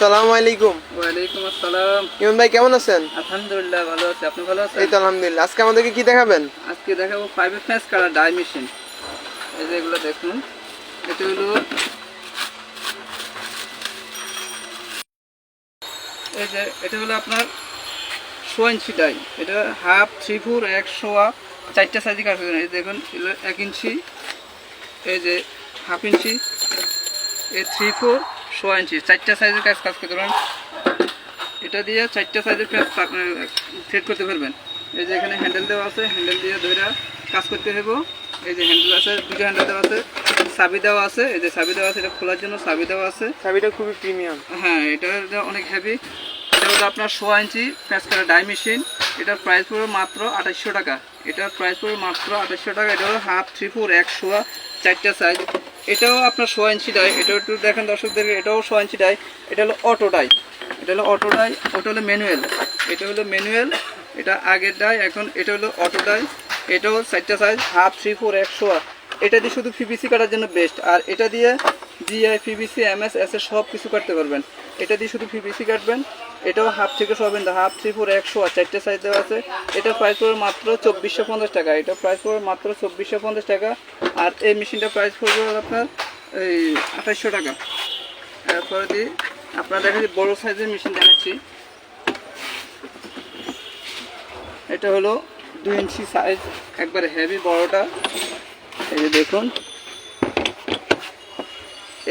আসসালামু আলাইকুম। ওয়ালাইকুম আসসালাম। ইমন ভাই কেমন আছেন? আলহামদুলিল্লাহ ভালো আছি। আপনি ভালো আছেন? এই তো আলহামদুলিল্লাহ। আজকে আমাদেরকে কি দেখাবেন? আজকে দেখাবো five fans colour die machine এই যে এগুলো দেখুন। এটা হলো এই যে এটা হলো আপনার শো ইঞ্চি ডাই এটা হাফ থ্রি ফোর এক শোয়া চারটা সাইজে কাজ এই দেখুন এক ইঞ্চি। এই যে হাফ ইঞ্চি। এই থ্রি ফোর শো ইঞ্চি চারটা সাইজের কাজ কাজ করতে পারেন এটা দিয়ে চারটা সাইজের প্যাচ সেট করতে পারবেন। এই যে এখানে হ্যান্ডেল দেওয়া আছে হ্যান্ডেল দিয়ে ধরে কাজ করতে হবে এই যে হ্যান্ডেল আছে দুটো হ্যান্ডেল দেওয়া আছে চাবি দেওয়া আছে। এই যে চাবি দেওয়া আছে এটা খোলার জন্য চাবি দেওয়া আছে। চাবিটা খুবই প্রিমিয়াম হ্যাঁ এটা অনেক হেভি এটা হলো আপনার সোয়া ইঞ্চি প্যাচ করা ডাই মেশিন এটার প্রাইস পড়বে মাত্র আঠাশশো টাকা। এটার প্রাইস পড়বে মাত্র আঠাশশো টাকা। এটা হলো হাফ থ্রি ফোর এক সোয়া চারটা সাইজ এটাও আপনার সোয়া ইঞ্চি ডাই এটা একটু দেখেন দর্শকদের, এটাও সোয়া ইঞ্চি ডাই এটা হলো অটো ডাই এটা হলো অটো ডাই ওটা হলো ম্যানুয়াল এটা হলো ম্যানুয়াল এটা আগের ডাই এখন এটা হলো অটো ডাই এটাও চারটা সাইজ হাফ থ্রি ফোর একশো সোয়া এটা দিয়ে শুধু পিভিসি কাটার জন্য বেস্ট আর এটা দিয়ে জিআই পিভিসি এমএস এস এর সব কিছু কাটতে পারবেন। এটা দিয়ে শুধু পিভিসি কাটবেন এটাও হাফ থেকে সবেন হাফ থ্রি ফোর একশো আর চারটে সাইজ দেওয়া আছে। এটা প্রাইস পড়বে মাত্র চব্বিশশো পঞ্চাশ টাকা। এটা প্রাইস পড়বে মাত্র চব্বিশশো পঞ্চাশ টাকা। আর এই মেশিনটা প্রাইস পড়বে আপনার এই আঠাশশো টাকা। তারপরে দিয়ে আপনার দেখা যায় বড়ো সাইজের মেশিন দেখাচ্ছি। এটা হলো দুই ইঞ্চি সাইজ একবারে হেভি বড়টা। এই যে দেখুন।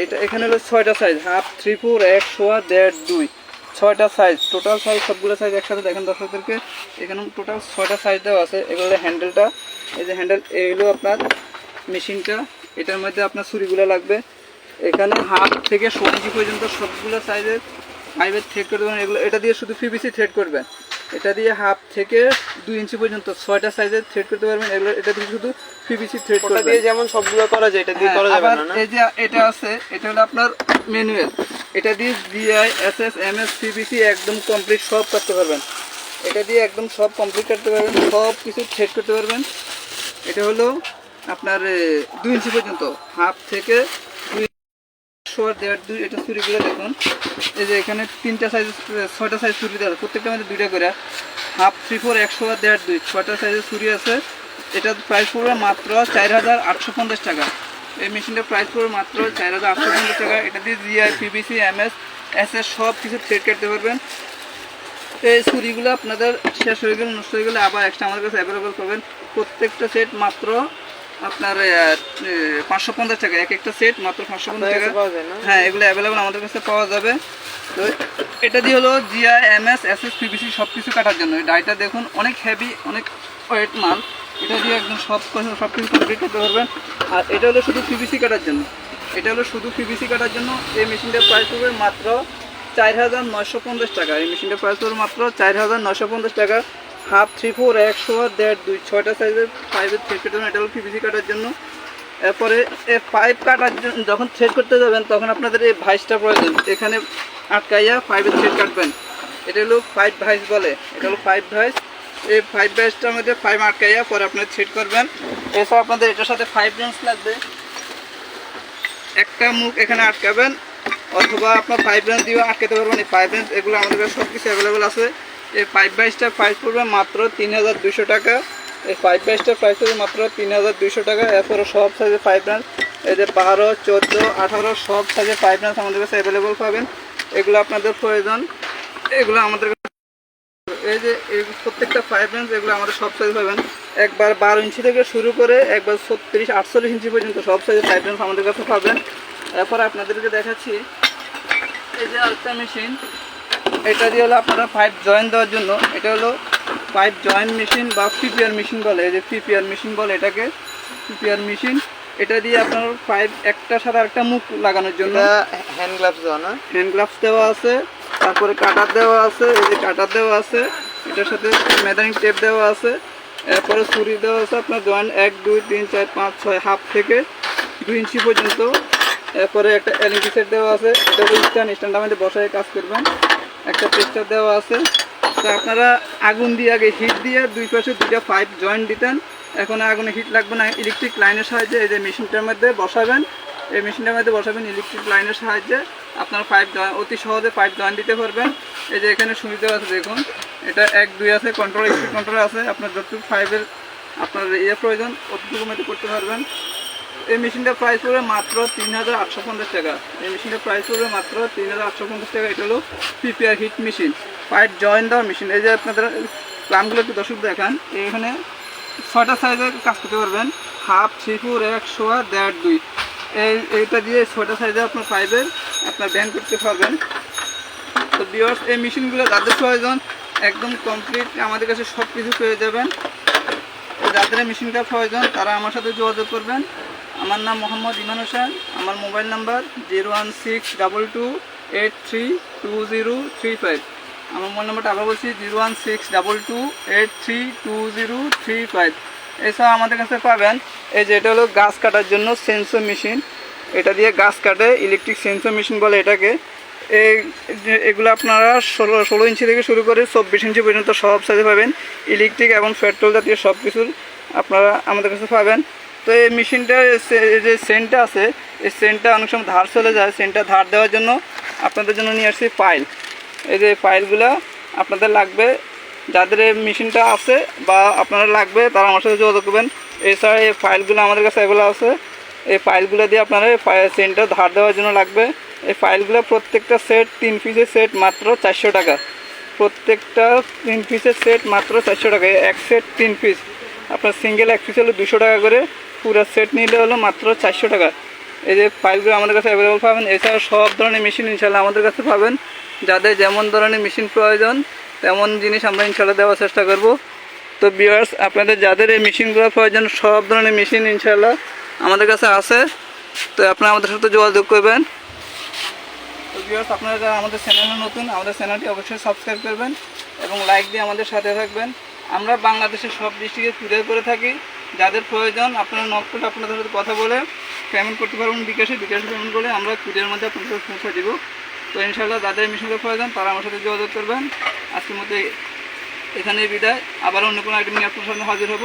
এটা এখানে হলো ছয়টা সাইজ হাফ থ্রি ফোর এক সোয়া দেড়, দুই। ছয়টা সাইজ টোটাল সাইজ সবগুলো সাইজ একসাথে দেখেন দর্শকদেরকে। এখানে টোটাল ছয়টা সাইজ দেওয়া আছে। এগুলো হ্যান্ডেলটা এই যে হ্যান্ডেল এগুলো আপনার মেশিনটা এটার মধ্যে আপনার ছুরিগুলো লাগবে। এখানে হাফ থেকে সবজি পর্যন্ত সবগুলো সাইজের ফাইভের থ্রেড করতে পারেন এগুলো এটা দিয়ে শুধু পিভিসি থ্রেড করবেন। এটা দিয়ে হাফ থেকে দুই ইঞ্চি পর্যন্ত ছয়টা সাইজের থ্রেড করতে পারবেন। এগুলো এটা দিয়ে শুধু পিভিসি থ্রেড করবেন। দিয়ে যেমন সবগুলো করা যায় এটা দিয়ে হ্যাঁ, করা যাবে না না? এই যে এটা আছে এটা হলো আপনার ম্যানুয়াল এটা দিয়ে GI S S M S PVC একদম কমপ্লিট সব করতে পারবেন। এটা দিয়ে একদম সব কমপ্লিট করতে পারবেন, সব কিছু সেট করতে পারবেন। এটা হলো আপনার দুই ইঞ্চি পর্যন্ত। হাফ থেকে দুই শোয়ার দেওয়ার দুই, এটা ছুরিগুলো দেখুন। এই যে এখানে তিনটা সাইজ ছয়টা সাইজ ছুরি দেওয়া প্রত্যেকটা মধ্যে দুইটা করে। হাফ থ্রি ফোর একশো আর দেড় দুই। ছয়টা সাইজের ছুরি আছে। এটার প্রাইস পড়বে মাত্র চার হাজার আটশো পঞ্চাশ টাকা। এই মেশিনটার প্রাইস পড়বে মাত্র চার হাজার আটশো পঞ্চাশ টাকা। এটা দিয়ে GI PVC MS S S সব কিছু থ্রেড কাটতে পারবেন। এই ছুরিগুলো আপনাদের শেষ হয়ে গেলে নষ্ট হয়ে গেলে আবার এক্সট্রা আমাদের কাছে অ্যাভেলেবল করবেন প্রত্যেকটা সেট মাত্র আপনার পাঁচশো পঞ্চাশ টাকা। এক একটা সেট মাত্র পাঁচশো পঞ্চাশ টাকা। হ্যাঁ এগুলো অ্যাভেলেবেল আমাদের কাছে পাওয়া যাবে। তো এটা দিয়ে হলো GI MS S S PVC সব কিছু কাটার জন্য। এই ডাইটা দেখুন অনেক হেভি অনেক ওয়েট মাল। এটা দিয়ে একদম সব সব কিছু কমপ্লিট করতে পারবেন। আর এটা হলো শুধু পিবিসি কাটার জন্য। এটা হলো শুধু পিবিসি কাটার জন্য। এই মেশিনটার প্রাইস পড়বে মাত্র চার হাজার নয়শো পঞ্চাশ টাকা। এই মেশিনটার প্রাইস পড়বে মাত্র চার হাজার নয়শো পঞ্চাশ টাকা। হাফ থ্রি ফোর একশো দেড় দুই। ছয়টা সাইজের ফাইভের থ্রেড কাটার এটা হলো পিবিসি কাটার জন্য। এরপরে পাইপ কাটার জন্য যখন থ্রেড করতে যাবেন, তখন আপনাদের এই ভাইসটা প্রয়োজন। এখানে আটকাইয়া পাইপের থ্রেড কাটবেন। এটা হলো পাইপ ভাইস বলে। এটা হলো পাইপ ভাইস এই পাইপ ভাইসটার মধ্যে পাইপ আটকাইয়া পরে আপনার থ্রেড করবেন। এছাড়া আপনাদের এটার সাথে ফাইভ রেঞ্জ লাগবে। একটা মুখ এখানে আটকাবেন, অথবা আপনার ফাইভ রেঞ্জ দিয়েও আটকাতে পারবেন। এই ফাইভ রেঞ্জ এগুলো আমাদের কাছে সব কিছু অ্যাভেলেবেল আছে। এই পাইপ বাইসটা প্রাইস পড়বে মাত্র তিন হাজার দুশো টাকা। এই পাইপ বাইসটার প্রাইস পড়বে মাত্র তিন হাজার দুশো টাকা। এরপরে সব সাইজের ফাইভ রেঞ্জ এই যে বারো, চোদ্দ, আঠারো, সব সাইজের ফাইভ রেঞ্জ আমাদের কাছে অ্যাভেলেবেল পাবেন। এগুলো আপনাদের প্রয়োজন। এগুলো আমাদের এই যে এই প্রত্যেকটা পাইপ রেঞ্জ এগুলো আমাদের সব সাইজ পাবেন। একবার বারো ইঞ্চি থেকে শুরু করে একবার ছত্রিশ আটচল্লিশ ইঞ্চি পর্যন্ত সব সাইজের পাইপ রেঞ্জ আমাদের কাছে পাবেন। এরপর আপনাদেরকে দেখাচ্ছি এই যে আরেকটা মেশিন এটা দিয়ে হলো আপনারা পাইপ জয়েন দেওয়ার জন্য এটা হলো পাইপ জয়েন মেশিন বা পিপিআর মেশিন বলে এই যে পিপিআর মেশিন বলে এটাকে পিপিআর মেশিন এটা দিয়ে আপনার পাইপ একটা সাথে আরেকটা মুখ লাগানোর জন্য। হ্যান্ড গ্লাভস দেওয়া না? হ্যান্ড গ্লাভস দেওয়া আছে। তারপরে কাটার দেওয়া আছে, এই যে কাটার দেওয়া আছে, এটার সাথে মেদারিং টেপ দেওয়া আছে, এরপরে ছুরি দেওয়া আছে আপনার জয়েন্ট এক, দুই, তিন, চার, পাঁচ, ছয় হাফ থেকে দুই ইঞ্চি পর্যন্ত। এরপরে একটা এলইডি সেট দেওয়া আছে, এটা স্ট্যান্ড, স্ট্যান্ডের মধ্যে বসায় কাজ করবেন। একটা টেস্টার দেওয়া আছে। তো আপনারা আগুন দিয়ে আগে হিট দিয়ে দুই পাশে দুইটা পাইপ জয়েন্ট দিতেন। এখন আগুনে হিট লাগবে না ইলেকট্রিক লাইনের সাহায্যে এই যে মেশিনটার মধ্যে বসাবেন। এই মেশিনটার মধ্যে বসাবেন ইলেকট্রিক লাইনের সাহায্যে। আপনার পাইপ জয়েন অতি সহজে পাইপ জয়েন দিতে পারবেন। এই যে এখানে সুবিধা আছে, দেখুন। এটা এক, দুই আছে কন্ট্রোল স্পিড কন্ট্রোল আছে। আপনার যতটুকু পাইপের আপনার ইয়ে প্রয়োজন, অতটুকু মতো করতে পারবেন। এই মেশিনটার প্রাইস পড়বে মাত্র তিন হাজার আটশো পঞ্চাশ টাকা। এই মেশিনটার প্রাইস পড়বে মাত্র তিন হাজার আটশো পঞ্চাশ টাকা। এটা হলো PPR heat machine pipe join দেওয়া মেশিন এই যে আপনাদের প্লামগুলো একটু দর্শক দেখান, এখানে ছয়টা সাইজে কাজ করতে পারবেন। হাফ থ্রি ফোর এক শোয়া দেড়, দুই। এই, এইটা দিয়ে ছয়টা সাইজে আপনার পাইপের আপনার ব্যান করতে পারবেন। তো বিয়ার্স এই মেশিনগুলো যাদের প্রয়োজন, একদম কমপ্লিট আমাদের কাছে সব কিছু পেয়ে যাবেন। যাদের মেশিনটা প্রয়োজন, তারা আমার সাথে যোগাযোগ করবেন। আমার নাম মোহাম্মদ ইমান হোসেন। আমার mobile number zero one six double two eight three two zero three five আমার মোবাইল নাম্বারটা আবার বলছি zero one six double two eight three two zero three five এছাড়া আমাদের কাছে পাবেন, এই যে এটা হলো গাছ কাটার জন্য সেন্সর মেশিন এটা দিয়ে গাছ কাটে ইলেকট্রিক সেন্সর মেশিন বলে এটাকে। এই এগুলো আপনারা ষোলো ষোলো ইঞ্চি থেকে শুরু করে চব্বিশ ইঞ্চি পর্যন্ত সব সাইজে পাবেন। ইলেকট্রিক এবং পেট্রোল জাতীয় সব কিছুর আপনারা আমাদের কাছে পাবেন। তো এই মেশিনটার যে সেন্টটা আছে, এই সেন্টটা অনেক সময় ধার চলে যায়। সেন্টটা ধার দেওয়ার জন্য আপনাদের জন্য নিয়ে আসছি ফাইল এই যে ফাইলগুলো আপনাদের লাগবে। যাদের এই মেশিনটা আছে বা আপনারা লাগবে, তারা আমার সাথে যোগাযোগ করবেন। এছাড়া এই ফাইলগুলো আমাদের কাছে এগুলো আছে। এই ফাইলগুলো দিয়ে আপনারা এই সেন্টার ধার দেওয়ার জন্য লাগবে। এই ফাইলগুলো প্রত্যেকটা সেট তিন পিসের সেট মাত্র চারশো টাকা। প্রত্যেকটা তিন পিসের সেট মাত্র চারশো টাকা। এক সেট তিন পিস আপনার সিঙ্গেল এক পিস হলো দুশো টাকা করে। পুরো সেট নিলে হলো মাত্র চারশো টাকা। এই যে ফাইলগুলো আমাদের কাছে অ্যাভেলেবল পাবেন। এছাড়া সব ধরনের মেশিন ইনশাল্লাহ আমাদের কাছে পাবেন। যাদের যেমন ধরনের মেশিন প্রয়োজন, তেমন জিনিস আমরা ইনশাল্লাহ দেওয়ার চেষ্টা করব। তো বিয়ার্স আপনাদের যাদের এই মেশিনগুলো প্রয়োজন, সব ধরনের মেশিন ইনশাল্লাহ আমাদের কাছে আছে। তো আপনারা আমাদের সাথে যোগাযোগ করবেন। তো আপনারা যারা আমাদের চ্যানেলে নতুন, আমাদের চ্যানেলটি অবশ্যই সাবস্ক্রাইব করবেন এবং লাইক দিয়ে আমাদের সাথে থাকবেন। আমরা বাংলাদেশের সব ডিস্ট্রিক্টে কুরিয়ার করে থাকি। যাদের প্রয়োজন, আপনারা নক করে আপনাদের সাথে কথা বলে পেমেন্ট করতে পারবেন। বিকাশে বিকাশে পেমেন্ট করে আমরা কুরিয়ার মধ্যে আপনাদের পৌঁছে দিব। তো ইনশাআল্লাহ যাদের মিশনের প্রয়োজন, তারা আমার সাথে যোগাযোগ করবেন। আজকের মধ্যে এখানে বিদায়। আবার অন্য কোনো আইটেম নিয়ে আপনার সামনে হাজির হব।